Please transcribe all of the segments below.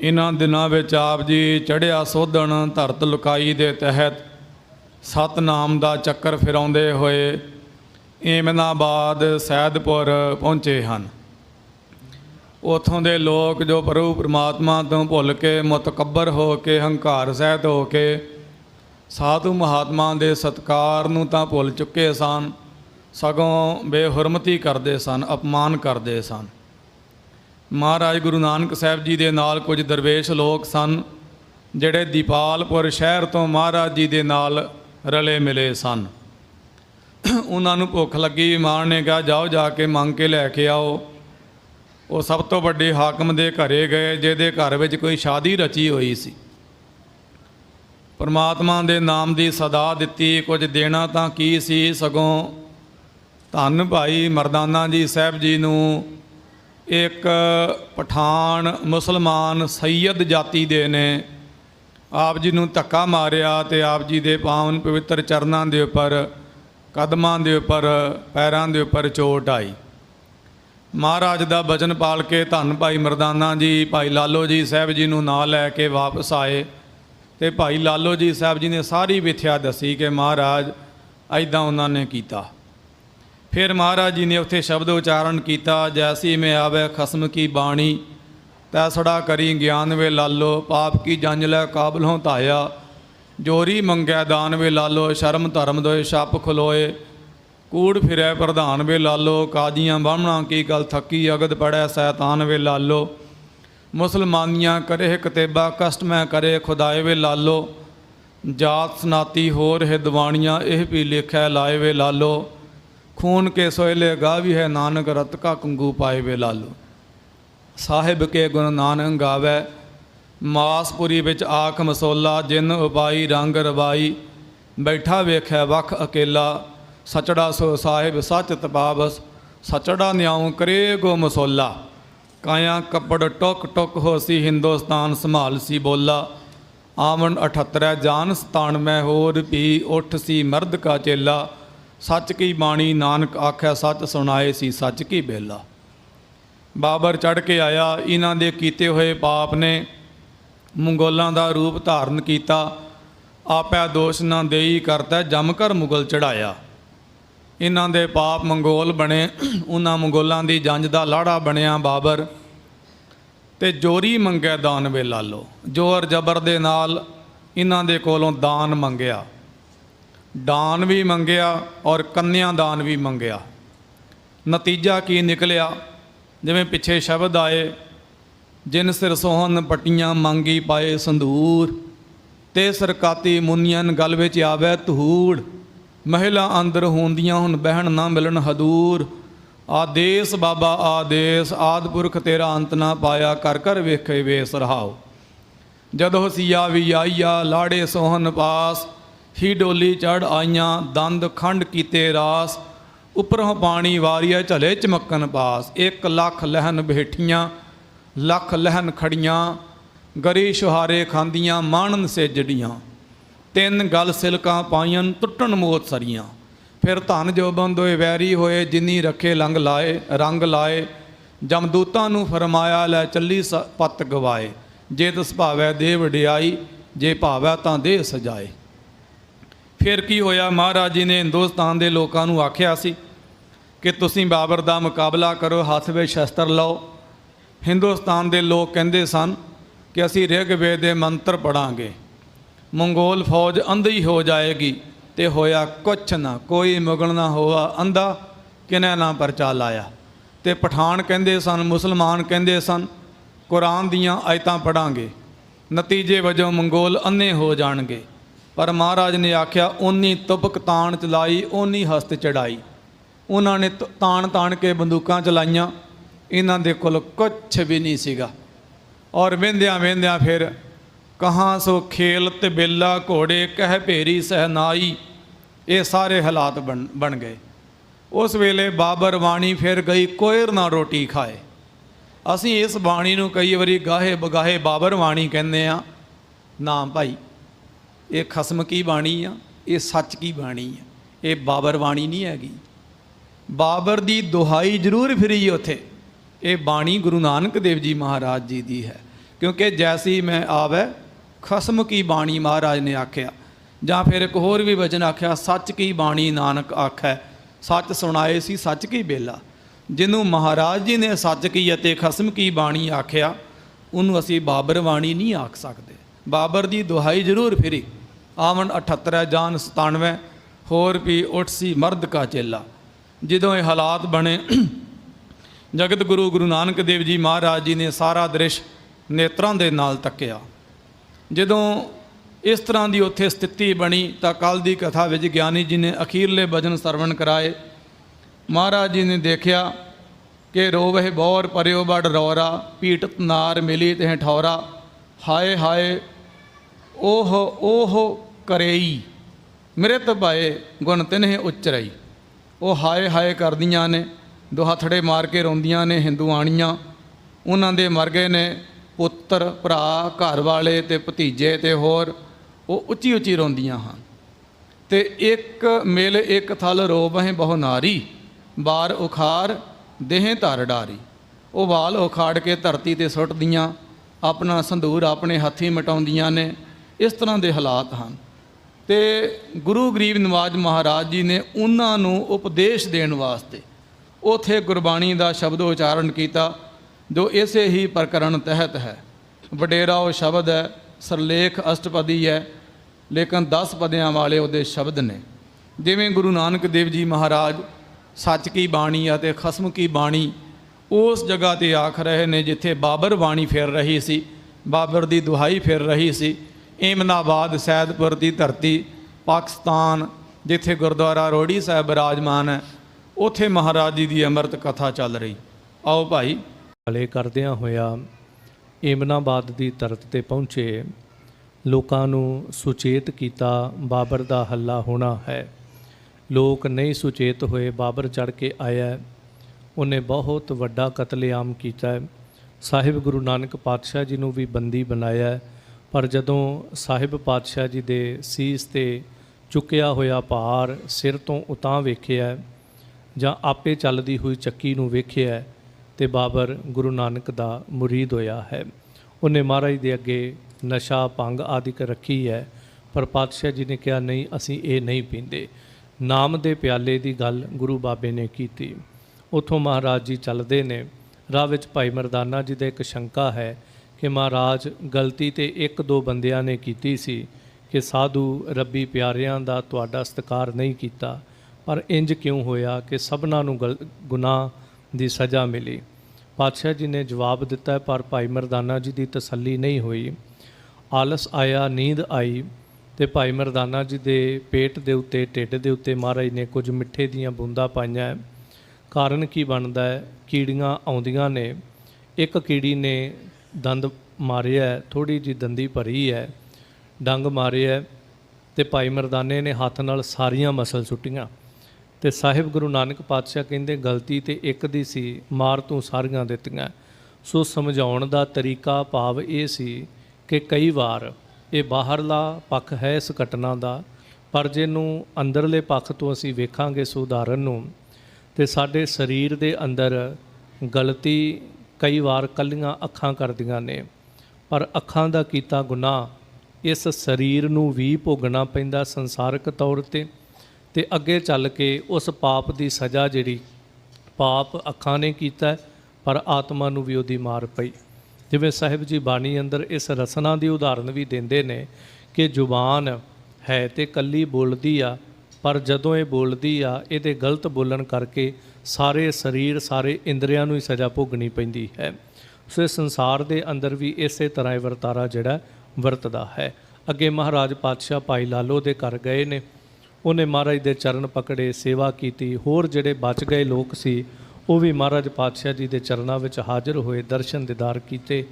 ਇਹਨਾਂ ਦਿਨਾਂ ਵਿੱਚ ਆਪ ਜੀ ਚੜ੍ਹਿਆ ਸੋਧਣ ਧਰਤ ਲੁਕਾਈ ਦੇ ਤਹਿਤ ਸਤਨਾਮ ਦਾ ਚੱਕਰ ਫਿਰਾਉਂਦੇ ਹੋਏ ਏਮਨਾਬਾਦ ਸੈਦਪੁਰ ਪਹੁੰਚੇ ਹਨ। ਉਥੋਂ ਦੇ ਲੋਕ ਜੋ ਪ੍ਰਭੂ ਪਰਮਾਤਮਾ ਤੋਂ ਭੁੱਲ ਕੇ ਮੁਤਕਬਰ ਹੋ ਕੇ ਹੰਕਾਰ ਸਹਿਤ ਹੋ ਕੇ ਸਾਧੂ ਮਹਾਤਮਾ ਦੇ ਸਤਕਾਰ ਨੂੰ ਤਾਂ ਭੁੱਲ ਚੁੱਕੇ ਸਨ, ਸਗੋਂ ਬੇਹੁਰਮਤੀ ਕਰਦੇ ਸਨ, ਅਪਮਾਨ ਕਰਦੇ ਸਨ। ਮਹਾਰਾਜ ਗੁਰੂ ਨਾਨਕ ਸਾਹਿਬ ਜੀ ਦੇ ਨਾਲ ਕੁਝ ਦਰਵੇਸ਼ ਲੋਕ ਸਨ, ਜਿਹੜੇ ਦੀਪਾਲਪੁਰ ਸ਼ਹਿਰ ਤੋਂ ਮਹਾਰਾਜ ਜੀ ਦੇ ਨਾਲ ਰਲੇ ਮਿਲੇ ਸਨ। ਉਹਨਾਂ ਨੂੰ ਭੁੱਖ ਲੱਗੀ ਮਾਨ ਨੇ ਕਿਹਾ, ਜਾਓ ਜਾ ਕੇ ਮੰਗ ਕੇ ਲੈ ਕੇ ਆਓ। ਉਹ ਸਭ ਤੋਂ ਵੱਡੇ ਹਾਕਮ ਦੇ ਘਰੇ ਗਏ, ਜਿਹਦੇ ਘਰ ਵਿੱਚ ਕੋਈ ਸ਼ਾਦੀ ਰਚੀ ਹੋਈ ਸੀ। ਪਰਮਾਤਮਾ ਦੇ ਨਾਮ ਦੀ ਸਦਾ ਦਿੱਤੀ, ਕੁਝ ਦੇਣਾ ਤਾਂ ਕੀ ਸੀ, ਸਗੋਂ ਧੰਨ ਭਾਈ ਮਰਦਾਨਾ ਜੀ ਸਾਹਿਬ ਜੀ ਨੂੰ ਇੱਕ ਪਠਾਨ ਮੁਸਲਮਾਨ ਸੈਯਦ ਜਾਤੀ ਦੇ ਨੇ। ਆਪ ਜੀ ਨੂੰ ਧੱਕਾ ਮਾਰਿਆ ਤੇ ਆਪ ਜੀ ਦੇ ਪਾਵਨ ਪਵਿੱਤਰ ਚਰਨਾਂ ਦੇ ਉੱਪਰ, ਕਦਮਾਂ ਦੇ ਉੱਪਰ, ਪੈਰਾਂ ਦੇ ਉੱਪਰ ਚੋਟ ਆਈ। ਮਹਾਰਾਜ ਦਾ ਬਚਨ ਪਾਲ ਕੇ ਧੰਨ ਭਾਈ ਮਰਦਾਨਾ ਜੀ, ਭਾਈ ਲਾਲੋ ਜੀ ਸਾਹਿਬ ਜੀ ਨੂੰ ਨਾਲ ਲੈ ਕੇ ਵਾਪਸ ਆਏ ਤੇ ਭਾਈ ਲਾਲੋ ਜੀ ਸਾਹਿਬ ਜੀ ਨੇ ਸਾਰੀ ਵਿਥਿਆ ਦੱਸੀ ਕਿ ਮਹਾਰਾਜ ਐਦਾਂ ਉਹਨਾਂ ਨੇ ਕੀਤਾ। ਫਿਰ ਮਹਾਰਾਜ ਜੀ ਨੇ ਉੱਥੇ ਸ਼ਬਦ ਉਚਾਰਨ ਕੀਤਾ, ਜੈਸੀ ਮੈਂ ਆਵੇ ਖਸਮ ਕੀ ਬਾਣੀ ਤੈਸੜਾ ਕਰੀ ਗਿਆਨ ਵੇ ਲਾਲੋ, ਪਾਪ ਕੀ ਜੰਜ ਲੈ ਕਾਬਲ ਹੋਂ ਧਾਇਆ। ਜੋਰੀ ਮੰਗੈ ਦਾਨ ਵੇ ਲਾਲੋ, ਸ਼ਰਮ ਧਰਮ ਦੋਏ ਛੱਪ ਖਲੋਏ। ਕੂੜ ਫਿਰੈ ਪ੍ਰਧਾਨ ਵੇ ਲਾਲੋ ਕਾਜੀਆਂ ਬਾਹਮਣਾ ਕੀ ਗੱਲ ਥੱਕੀ, ਅਗਦ ਪੜੈ ਸੈਤਾਨ ਵੇ ਲਾਲੋ। ਮੁਸਲਮਾਨੀਆਂ ਕਰੇ ਕਤੇਬਾ, ਕਸ਼ਟ ਮੈਂ ਕਰੇ ਖੁਦਾਏ ਵੇ ਲਾਲੋ। ਜਾਤ ਸਨਾਤੀ ਹੋਰ ਹੈ ਦਵਾਣੀਆਂ ਇਹ ਵੀ ਲਿਖੈ ਲਾਏ ਵੇ ਲਾਲੋ। ਖੂਨ ਕੇ ਸੋਇਲੇ ਗਾਵੀ ਹੈ, ਨਾਨਕ ਰਤ ਕਾ ਕੰਗੂ ਪਾਏ ਵੇ ਲਾਲੂ। ਸਾਹਿਬ ਕੇ ਗੁਣ ਨਾਨਕ ਗਾਵੇ, ਮਾਸਪੁਰੀ ਵਿੱਚ ਆਖ ਮਸੋਲਾ, ਜਿਨ ਉਪਾਈ ਰੰਗ ਰਵਾਈ, ਬੈਠਾ ਵੇਖੈ ਵਖ ਅਕੇਲਾ। ਸਚੜਾ ਸੋ ਸਾਹਿਬ ਸੱਚ ਤਪਾਵਸ, ਸਚੜਾ ਨਿਆਉ ਕਰੇ ਗੋ ਮਸੋਲਾ। ਕਾਇਆ ਕੱਪੜ ਟੁਕ ਟੁਕ ਹੋਸੀ ਹਿੰਦੁਸਤਾਨ ਸੰਭਾਲ ਸੀ ਬੋਲਾ। ਆਵਣ 78 ਜਾਨ 97 ਹੋਰ ਵੀ ਉਠ ਸੀ ਮਰਦ ਕਾ ਚੇਲਾ। ਸੱਚ ਕੀ ਬਾਣੀ? ਨਾਨਕ ਆਖਿਆ, ਸੱਚ ਸੁਣਾਏ ਸੀ, ਸੱਚ ਕੀ ਬੇਲਾ। ਬਾਬਰ ਚੜ ਕੇ ਆਇਆ, ਇਹਨਾਂ ਦੇ ਕੀਤੇ ਹੋਏ ਪਾਪ ਨੇ ਮੰਗੋਲਾਂ ਦਾ ਰੂਪ ਧਾਰਨ ਕੀਤਾ। ਆਪੈ ਦੋਸ਼ ਨਾ ਦੇਈ ਕਰਤਾ ਜਮ ਕਰ ਮੁਗਲ ਚੜਾਇਆ ਇਹਨਾਂ ਦੇ ਪਾਪ ਮੰਗੋਲ ਬਣੇ, ਉਹਨਾਂ ਮੰਗੋਲਾਂ ਦੀ ਜੰਜ ਦਾ ਲਾੜਾ ਬਣਿਆ ਬਾਬਰ। ਤੇ ਜੋਰੀ ਮੰਗਿਆ ਦਾਨ ਵੇ ਲਾਲੋ ਜੋਰ ਜ਼ਬਰ ਦੇ ਨਾਲ ਇਹਨਾਂ ਦੇ ਕੋਲੋਂ ਦਾਨ ਮੰਗਿਆ। ਦਾਨ ਵੀ ਮੰਗਿਆ ਔਰ ਕੰਨਿਆ ਦਾਨ ਵੀ ਮੰਗਿਆ। ਨਤੀਜਾ ਕੀ ਨਿਕਲਿਆ? ਜਿਵੇਂ ਪਿੱਛੇ ਸ਼ਬਦ ਆਏ, ਜਿਨ ਸਿਰ ਸੋਹਣ ਪਟੀਆਂ ਮੰਗੀ ਪਾਏ ਸੰਧੂਰ, ਤੇ ਸਰਕਾਤੀ ਮੁਨੀਆਂ ਗਲ ਵਿੱਚ ਆਵੇ ਧੂੜ, ਮਹਿਲਾ ਅੰਦਰ ਹੁੰਦੀਆਂ ਹੁਣ ਬਹਿਣ ਨਾ ਮਿਲਣ ਹਦੂਰ। ਆਦੇਸ ਬਾਬਾ ਆਦੇਸ ਆਦਪੁਰਖ ਤੇਰਾ ਅੰਤ ਨਾ ਪਾਇਆ ਕਰ ਕਰ ਵੇਖੇ ਵੇਸ ਰਹਾਓ। ਜਦੋਂ ਸੀਆ ਵੀ ਆਈਆ, ਲਾੜੇ ਸੋਹਣ ਪਾਸ ਹੀ ਡੋਲੀ ਚੜ ਆਈਆਂ, ਦੰਦ ਖੰਡ ਕੀਤੇ ਰਾਸ, ਉਪਰੋਂ ਪਾਣੀ ਵਾਰੀਆ ਝਲੇ ਚਮਕਨ ਪਾਸ। ਇੱਕ ਲੱਖ ਲਹਿਨ ਬਹਿਠੀਆਂ ਲੱਖ ਲਹਿਨ ਖੜੀਆਂ, ਗਰੀ ਸ਼ੁਹਾਰੇ ਖਾਂਦੀਆਂ, ਮਾਣਨ ਸੇ ਤਿੰਨ ਗਲ ਸਿਲਕਾਂ ਪਾਈਆਂ, ਟੁੱਟਣ ਮੋਤ ਸਰੀਆਂ। ਫਿਰ ਧਨ ਜੋ ਬੰਦੋਏ ਵੈਰੀ ਹੋਏ, ਜਿਨੀ ਰੱਖੇ ਲੰਗ ਲਾਏ, ਰੰਗ ਲਾਏ। ਜਮਦੂਤਾਂ ਨੂੰ ਫਰਮਾਇਆ, ਲੈ ਚੱਲੀ ਸ- ਪੱਤ ਗਵਾਏ। ਜੇ ਤਿਸ ਭਾਵੈ ਦੇ ਵਡਿਆਈ ਜੇ ਭਾਵੈ ਤਾਂ ਦੇ ਸਜਾਏ। ਫਿਰ ਕੀ ਹੋਇਆ? ਮਹਾਰਾਜ ਜੀ ਨੇ ਹਿੰਦੁਸਤਾਨ ਦੇ ਲੋਕਾਂ ਨੂੰ ਆਖਿਆ ਸੀ ਕਿ ਤੁਸੀਂ ਬਾਬਰ ਦਾ ਮੁਕਾਬਲਾ ਕਰੋ, ਹੱਥ ਵਿੱਚ ਸ਼ਸਤਰ ਲਓ। ਹਿੰਦੁਸਤਾਨ ਦੇ ਲੋਕ ਕਹਿੰਦੇ ਸਨ ਕਿ ਅਸੀਂ ਰਿਗਵੇਦ ਦੇ ਮੰਤਰ ਪੜਾਂਗੇ ਮੰਗੋਲ ਫੌਜ ਅੰਧੀ ਹੋ ਜਾਏਗੀ ਤੇ ਹੋਇਆ ਕੁਛ ਨਾ, ਕੋਈ ਮੁਗਲ ਨਾ ਹੋਆ ਅੰਧਾ ਕਿਨੇ ਨਾ ਪਰਚਾ ਲਾਇਆ? ਤੇ ਪਠਾਨ ਕਹਿੰਦੇ ਸਨ, ਮੁਸਲਮਾਨ ਕਹਿੰਦੇ ਸਨ, ਕੁਰਾਨ ਦੀਆਂ ਆਇਤਾਂ ਪੜਾਂਗੇ ਨਤੀਜੇ ਵਜੋਂ ਮੰਗੋਲ ਅੰਨੇ ਹੋ ਜਾਣਗੇ। ਪਰ ਮਹਾਰਾਜ ਨੇ ਆਖਿਆ, ਓਨੀ ਤੁਬਕ ਤਾਣ ਚਲਾਈ, ਓਨੀ ਹਸਤ ਚੜਾਈ। ਉਹਨਾਂ ਨੇ ਤ- ਤਾਣ ਤਾਣ ਕੇ ਬੰਦੂਕਾਂ ਚਲਾਈਆਂ। ਇਹਨਾਂ ਦੇ ਕੋਲ ਕੁਛ ਵੀ ਨਹੀਂ ਸੀਗਾ। ਔਰ ਵੇਂਦਿਆਂ ਵੇਂਦਿਆਂ ਫਿਰ ਕਹਾਂ ਸੋ ਖੇਲ ਤੇ ਬੇਲਾ ਘੋੜੇ ਕਹਿ ਭੇਰੀ ਸਹਨਾਈ ਇਹ ਸਾਰੇ ਹਾਲਾਤ ਬਣ ਬਣ ਗਏ। ਉਸ ਵੇਲੇ ਬਾਬਰ ਬਾਣੀ ਫਿਰ ਗਈ, ਕੋਇਰ ਨਾ ਰੋਟੀ ਖਾਏ। ਅਸੀਂ ਇਸ ਬਾਣੀ ਨੂੰ ਕਈ ਵਾਰੀ ਗਾਹੇ ਬਗਾਹੇ ਬਾਬਰ ਬਾਣੀ ਕਹਿੰਦੇ ਆ ਨਾ ਭਾਈ ਇਹ ਖਸਮ ਕੀ ਬਾਣੀ ਆ? ਇਹ ਸੱਚ ਕੀ ਬਾਣੀ ਆ? ਇਹ ਬਾਬਰ ਬਾਣੀ ਨਹੀਂ ਹੈਗੀ। ਬਾਬਰ ਦੀ ਦੁਹਾਈ ਜ਼ਰੂਰ ਫਿਰੀ ਉੱਥੇ। ਇਹ ਬਾਣੀ ਗੁਰੂ ਨਾਨਕ ਦੇਵ ਜੀ ਮਹਾਰਾਜ ਜੀ ਦੀ ਹੈ। ਕਿਉਂਕਿ ਜੈਸੀ ਮੈਂ ਆਵੈ, ਖਸਮ ਕੀ ਬਾਣੀ ਮਹਾਰਾਜ ਨੇ ਆਖਿਆ। ਜਾਂ ਫਿਰ ਇੱਕ ਹੋਰ ਵੀ ਵਚਨ ਆਖਿਆ, ਸੱਚ ਕੀ ਬਾਣੀ ਨਾਨਕ ਆਖੈ, ਸੱਚ ਸੁਣਾਏ ਸੀ, ਸੱਚ ਕੀ ਬੇਲਾ। ਜਿਹਨੂੰ ਮਹਾਰਾਜ ਜੀ ਨੇ ਸੱਚ ਕੀ ਅਤੇ ਖਸਮ ਕੀ ਬਾਣੀ ਆਖਿਆ, ਉਹਨੂੰ ਅਸੀਂ ਬਾਬਰ ਬਾਣੀ ਨਹੀਂ ਆਖ ਸਕਦੇ। ਬਾਬਰ ਦੀ ਦੁਹਾਈ ਜ਼ਰੂਰ ਫਿਰੀ। ਆਵਣ 78 ਹੈ ਜਾਨ 97 ਹੋਰ ਵੀ ਉੱਠ ਸੀ ਮਰਦ ਕਾ ਚੇਲਾ। ਜਦੋਂ ਇਹ ਹਾਲਾਤ ਬਣੇ, ਜਗਤ ਗੁਰੂ ਗੁਰੂ ਨਾਨਕ ਦੇਵ ਜੀ ਮਹਾਰਾਜ ਜੀ ਨੇ ਸਾਰਾ ਦ੍ਰਿਸ਼ ਨੇਤਰਾਂ ਦੇ ਨਾਲ ਤੱਕਿਆ। ਜਦੋਂ ਇਸ ਤਰ੍ਹਾਂ ਦੀ ਉੱਥੇ ਸਥਿਤੀ ਬਣੀ ਤਾਂ ਕੱਲ ਦੀ ਕਥਾ ਵਿੱਚ ਗਿਆਨੀ ਜੀ ਨੇ ਅਖੀਰਲੇ ਭਜਨ ਸਰਵਣ ਕਰਾਏ। ਮਹਾਰਾਜ ਜੀ ਨੇ ਦੇਖਿਆ ਕਿ ਰੋਵਹਿ ਬੌਰ ਪਰਿਓ ਬੜ ਰੌਰਾ, ਪੀਟਤ ਨਾਰ ਮਿਲੀ ਤੇ ਠੌਰਾ। ਹਾਏ ਹਾਏ ਓਹ ਓਹ ਕਰੇਈ। ਮ੍ਰਿਤ ਭਏ ਗੁਣ ਤਿਨਹਿ ਉਚਰਈ। ਉਹ ਹਾਏ ਹਾਏ ਕਰਦੀਆਂ ਨੇ ਦੋ ਹੱਥੜੇ ਮਾਰ ਕੇ ਰੋਂਦੀਆਂ ਨੇ ਹਿੰਦੂਆਣੀਆਂ ਉਹਨਾਂ ਦੇ ਮਰ ਗਏ ਨੇ ਪੁੱਤਰ, ਭਰਾ ਘਰ ਵਾਲੇ ਤੇ ਭਤੀਜੇ ਤੇ ਹੋਰ ਉਹ ਉੱਚੀ ਉੱਚੀ ਰੋਂਦੀਆਂ ਹਨ। ਤੇ ਇੱਕ ਮਿਲ ਇੱਕ ਥਲ ਰੋਬਹਿ ਬਹੁ ਨਾਰੀ, ਬਾਰ ਉਖਾਰ ਦੇਹ ਧਰ ਡਾਰੀ। ਉਹ ਵਾਲ ਉਖਾੜ ਕੇ ਧਰਤੀ ਤੇ ਸੁੱਟਦੀਆਂ, ਆਪਣਾ ਸੰਧੂਰ ਆਪਣੇ ਹੱਥੀ ਮਟਾਉਂਦੀਆਂ ਨੇ, ਇਸ ਤਰ੍ਹਾਂ ਦੇ ਹਾਲਾਤ ਹਨ। ਤੇ ਗੁਰੂ ਗਰੀਬ ਨਿਵਾਜ਼ ਮਹਾਰਾਜ ਜੀ ਨੇ ਉਹਨਾਂ ਨੂੰ ਉਪਦੇਸ਼ ਦੇਣ ਵਾਸਤੇ ਉਥੇ ਗੁਰਬਾਣੀ ਦਾ ਸ਼ਬਦ ਉਚਾਰਨ ਕੀਤਾ, ਜੋ ਇਸੇ ਹੀ ਪ੍ਰਕਰਣ ਤਹਿਤ ਹੈ। ਵਡੇਰਾ ਉਹ ਸ਼ਬਦ ਹੈ, ਸਰਲੇਖ ਅਸ਼ਟਪਦੀ ਹੈ, ਲੇਕਿਨ 10 ਪਦਿਆਂ ਵਾਲੇ ਉਹਦੇ ਸ਼ਬਦ ਨੇ। ਜਿਵੇਂ ਗੁਰੂ ਨਾਨਕ ਦੇਵ ਜੀ ਮਹਾਰਾਜ ਸੱਚ ਕੀ ਬਾਣੀ ਅਤੇ ਖਸਮ ਕੀ ਬਾਣੀ ਉਸ ਜਗ੍ਹਾ ਤੇ ਆਖ ਰਹੇ ਨੇ ਜਿੱਥੇ ਬਾਬਰ ਬਾਣੀ ਫਿਰ ਰਹੀ ਸੀ, ਬਾਬਰ ਦੀ ਦੁਹਾਈ ਫਿਰ ਰਹੀ ਸੀ ਏਮਨਾਬਾਦ ਸੈਦਪੁਰ ਦੀ ਧਰਤੀ, ਪਾਕਿਸਤਾਨ, ਜਿੱਥੇ ਗੁਰਦੁਆਰਾ ਰੋੜੀ ਸਾਹਿਬ ਬਿਰਾਜਮਾਨ ਹੈ, ਉਥੇ ਮਹਾਰਾਜ ਜੀ ਦੀ ਅੰਮ੍ਰਿਤ ਕਥਾ ਚੱਲ ਰਹੀ। ਆਓ ਭਾਈ। ਹਲੇ ਕਰਦਿਆਂ ਹੋਇਆ ਏਮਨਾਬਾਦ ਦੀ ਧਰਤ ਤੇ ਪਹੁੰਚੇ ਲੋਕਾਂ ਨੂੰ ਸੁਚੇਤ ਕੀਤਾ ਬਾਬਰ ਦਾ ਹੱਲਾ ਹੋਣਾ ਹੈ। ਲੋਕ ਨਹੀਂ ਸੁਚੇਤ ਹੋਏ ਬਾਬਰ ਚੜ ਕੇ ਆਇਆ ਉਹਨੇ ਬਹੁਤ ਵੱਡਾ ਕਤਲੇਆਮ ਕੀਤਾ ਸਾਹਿਬ ਗੁਰੂ ਨਾਨਕ ਪਾਤਸ਼ਾਹ ਜੀ ਨੂੰ ਵੀ ਬੰਦੀ ਬਣਾਇਆ ਪਰ ਜਦੋਂ ਸਾਹਿਬ ਪਾਤਸ਼ਾਹ ਜੀ ਦੇ ਸੀਸ ਤੇ ਚੁੱਕਿਆ ਹੋਇਆ ਭਾਰ ਸਿਰ ਤੋਂ ਉਤਾਂ ਵੇਖਿਆ, ਜਾਂ ਆਪੇ ਚੱਲਦੀ ਹੋਈ ਚੱਕੀ ਨੂੰ ਵੇਖਿਆ ਤੇ ਬਾਬਰ ਗੁਰੂ ਨਾਨਕ ਦਾ ਮੁਰੀਦ ਹੋਇਆ ਹੈ। ਉਹਨੇ ਮਹਾਰਾਜ ਦੇ ਅੱਗੇ ਨਸ਼ਾ, ਭੰਗ ਆਦਿਕ ਰੱਖੀ ਹੈ, ਪਰ ਪਾਤਸ਼ਾਹ ਜੀ ਨੇ ਕਿਹਾ, ਨਹੀਂ, ਅਸੀਂ ਇਹ ਨਹੀਂ ਪੀਂਦੇ। ਨਾਮ ਦੇ ਪਿਆਲੇ ਦੀ ਗੱਲ ਗੁਰੂ ਬਾਬੇ ਨੇ ਕੀਤੀ। ਉਥੋਂ ਮਹਾਰਾਜ ਜੀ ਚੱਲਦੇ ਨੇ। ਰਾਹ ਵਿੱਚ ਭਾਈ ਮਰਦਾਨਾ ਜੀ ਦਾ ਇੱਕ ਸ਼ੰਕਾ ਹੈ ਕਿ ਮਹਾਰਾਜ ਗਲਤੀ ਤੇ ਇੱਕ ਦੋ ਬੰਦਿਆਂ ਨੇ ਕੀਤੀ ਸੀ ਕਿ ਸਾਧੂ ਰੱਬੀ ਪਿਆਰਿਆਂ ਦਾ ਤੁਹਾਡਾ ਸਤਿਕਾਰ ਨਹੀਂ ਕੀਤਾ, ਪਰ ਇੰਜ ਕਿਉਂ ਹੋਇਆ ਕਿ ਸਭਨਾਂ ਨੂੰ ਗਲ- ਗੁਨਾਹ ਦੀ ਸਜ਼ਾ ਮਿਲੀ? ਪਾਤਸ਼ਾਹ ਜੀ ਨੇ ਜਵਾਬ ਦਿੱਤਾ, ਪਰ ਭਾਈ ਮਰਦਾਨਾ ਜੀ ਦੀ ਤਸੱਲੀ ਨਹੀਂ ਹੋਈ। ਆਲਸ ਆਇਆ, ਨੀਂਦ ਆਈ ਤੇ ਭਾਈ ਮਰਦਾਨਾ ਜੀ ਦੇ ਪੇਟ ਦੇ ਉੱਤੇ, ਢਿੱਡ ਦੇ ਉੱਤੇ ਮਹਾਰਾਜ ਨੇ ਕੁਝ ਮਿੱਠੇ ਦੀਆਂ ਬੂੰਦਾਂ ਪਾਈਆਂ। ਕਾਰਨ ਕੀ ਬਣਦਾ ਹੈ? ਕੀੜੀਆਂ ਆਉਂਦੀਆਂ ਨੇ। ਇੱਕ ਕੀੜੀ ਨੇ ਦੰਦ ਮਾਰਿਆ ਥੋੜੀ ਜੀ ਦੰਦੀ ਭਰੀ ਹੈ ਡੰਗ ਮਾਰਿਆ ਹੈ ਤੇ ਭਾਈ ਮਰਦਾਨੇ ਨੇ ਹੱਥ ਨਾਲ ਸਾਰੀਆਂ ਮਸਲ ਸੁੱਟੀਆਂ। ਤੇ ਸਾਹਿਬ ਗੁਰੂ ਨਾਨਕ ਪਾਤਸ਼ਾਹ ਕਹਿੰਦੇ, ਗਲਤੀ ਤੇ ਇੱਕ ਦੀ ਸੀ, ਮਾਰ ਤੂੰ ਸਾਰੀਆਂ ਦਿੱਤੀਆਂ। ਸੋ ਸਮਝਾਉਣ ਦਾ ਤਰੀਕਾ ਭਾਵ ਇਹ ਸੀ ਕਿ ਕਈ ਵਾਰ ਇਹ ਬਾਹਰਲਾ ਪੱਖ ਹੈ ਇਸ ਘਟਨਾ ਦਾ, ਪਰ ਜਿਹਨੂੰ ਅੰਦਰਲੇ ਪੱਖ ਤੋਂ ਅਸੀਂ ਵੇਖਾਂਗੇ ਇਸ ਉਦਾਹਰਨ ਨੂੰ, ਤੇ ਸਾਡੇ ਸਰੀਰ ਦੇ ਅੰਦਰ ਗਲਤੀ ਕਈ ਵਾਰ ਕੱਲੀਆਂ ਅੱਖਾਂ ਕਰਦੀਆਂ ਨੇ, ਪਰ ਅੱਖਾਂ ਦਾ ਕੀਤਾ ਗੁਨਾਹ ਇਸ ਸਰੀਰ ਨੂੰ ਵੀ ਭੋਗਣਾ ਪੈਂਦਾ ਸੰਸਾਰਿਕ ਤੌਰ ਤੇ ਤੇ ਅੱਗੇ ਚੱਲ ਕੇ ਉਸ ਪਾਪ ਦੀ ਸਜ਼ਾ ਜਿਹੜੀ ਪਾਪ ਅੱਖਾਂ ਨੇ ਕੀਤਾ, ਪਰ ਆਤਮਾ ਨੂੰ ਵੀ ਉਹਦੀ ਮਾਰ ਪਈ। ਜਿਵੇਂ ਸਾਹਿਬ ਜੀ ਬਾਣੀ ਅੰਦਰ ਇਸ ਰਸਨਾ ਦੀ ਉਦਾਹਰਨ ਵੀ ਦਿੰਦੇ ਨੇ ਕਿ ਜ਼ੁਬਾਨ ਹੈ ਤੇ ਕੱਲੀ ਬੋਲਦੀ ਆ, ਪਰ ਜਦੋਂ ਇਹ ਬੋਲਦੀ ਆ, ਇਹਦੇ ਗਲਤ ਬੋਲਣ ਕਰਕੇ ਸਾਰੇ ਸਰੀਰ, ਸਾਰੇ ਇੰਦਰੀਆਂ ਨੂੰ ਹੀ ਸਜ਼ਾ ਭੋਗਣੀ ਪੈਂਦੀ ਹੈ। ਸੋ ਸੰਸਾਰ ਦੇ ਅੰਦਰ ਵੀ ਇਸੇ ਤਰ੍ਹਾਂ ਇਹ ਵਰਤਾਰਾ ਜਿਹੜਾ ਵਰਤਦਾ ਹੈ। ਅੱਗੇ ਮਹਾਰਾਜ ਪਾਤਸ਼ਾਹ ਭਾਈ ਲਾਲੋ ਦੇ ਘਰ ਗਏ ਨੇ। ਉਹਨੇ ਮਹਾਰਾਜ ਦੇ ਚਰਨ ਪਕੜੇ, ਸੇਵਾ ਕੀਤੀ। ਹੋਰ ਜਿਹੜੇ ਬਚ ਗਏ ਲੋਕ ਸੀ, ਉਹ ਵੀ ਮਹਾਰਾਜ ਪਾਤਸ਼ਾਹ ਜੀ ਦੇ ਚਰਨਾਂ ਵਿੱਚ ਹਾਜ਼ਰ ਹੋਏ, ਦਰਸ਼ਨ ਦੀਦਾਰ ਕੀਤੇ,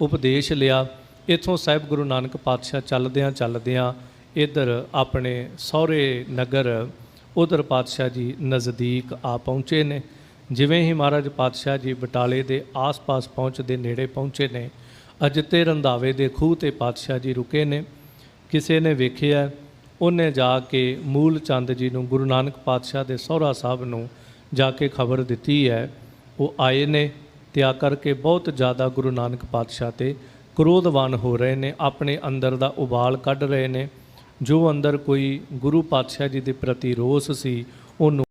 ਉਪਦੇਸ਼ ਲਿਆ। ਇਥੋਂ ਸਾਹਿਬ ਗੁਰੂ ਨਾਨਕ ਪਾਤਸ਼ਾਹ ਚੱਲਦਿਆਂ ਚੱਲਦਿਆਂ ਇੱਧਰ ਆਪਣੇ ਸਹੁਰੇ ਨਗਰ ਉਧਰ ਪਾਤਸ਼ਾਹ ਜੀ ਨਜ਼ਦੀਕ ਆ ਪਹੁੰਚੇ ਨੇ। ਜਿਵੇਂ ਹੀ ਮਹਾਰਾਜ ਪਾਤਸ਼ਾਹ ਜੀ ਬਟਾਲੇ ਦੇ ਆਸ-ਪਾਸ ਪਹੁੰਚ ਦੇ ਨੇੜੇ ਪਹੁੰਚੇ ਨੇ ਅਜਤੇ ਰੰਧਾਵੇ ਦੇ ਖੂਹ ਤੇ ਪਾਤਸ਼ਾਹ ਜੀ ਰੁਕੇ ਨੇ। ਕਿਸੇ ਨੇ ਵੇਖਿਆ, ਉਹਨੇ ਜਾ ਕੇ ਮੂਲ ਚੰਦ ਜੀ ਨੂੰ ਗੁਰੂ ਨਾਨਕ ਪਾਤਸ਼ਾਹ ਦੇ ਸਹੁਰਾ ਸਾਹਿਬ ਨੂੰ ਜਾ ਕੇ ਖਬਰ ਦਿੱਤੀ ਹੈ। ਉਹ ਆਏ ਨੇ ਤੇ ਆ ਕਰਕੇ ਬਹੁਤ ਜ਼ਿਆਦਾ ਗੁਰੂ ਨਾਨਕ ਪਾਤਸ਼ਾਹ ਤੇ ਕ੍ਰੋਧਵਾਨ ਹੋ ਰਹੇ ਨੇ, ਆਪਣੇ ਅੰਦਰ ਦਾ ਉਬਾਲ ਕੱਢ ਰਹੇ ਨੇ। ਜੋ ਅੰਦਰ ਕੋਈ ਗੁਰੂ ਪਾਤਸ਼ਾਹ ਜੀ ਦੇ ਪ੍ਰਤੀ ਰੋਸ ਸੀ ਉਹਨੂੰ